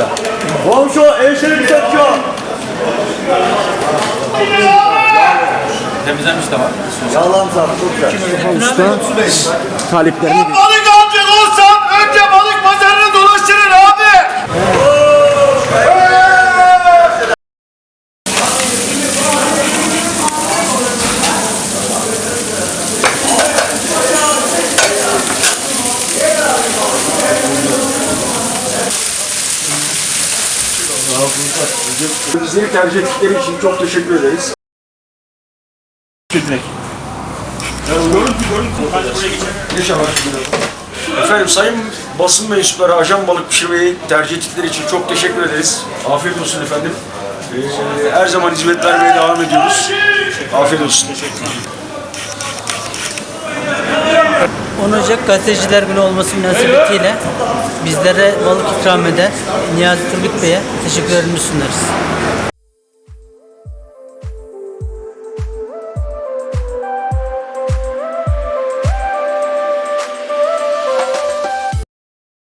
güzel. Komşu eşeği satıyor. Temizlenmiş de var. Yalan sat çok güzel. Usta taliplerini Bizleri tercih ettikleri için çok teşekkür ederiz. Efendim sayın basın mensupları ajan balık pişirmeyi tercih ettikleri için çok teşekkür ederiz. Afiyet olsun efendim. Ee, her zaman hizmet vermeye devam ediyoruz. Afiyet olsun. 10 Ocak Gazeteciler Günü olması münasebetiyle bizlere balık ikram eden Niyazi Turgut Bey'e teşekkürlerimizi sunarız.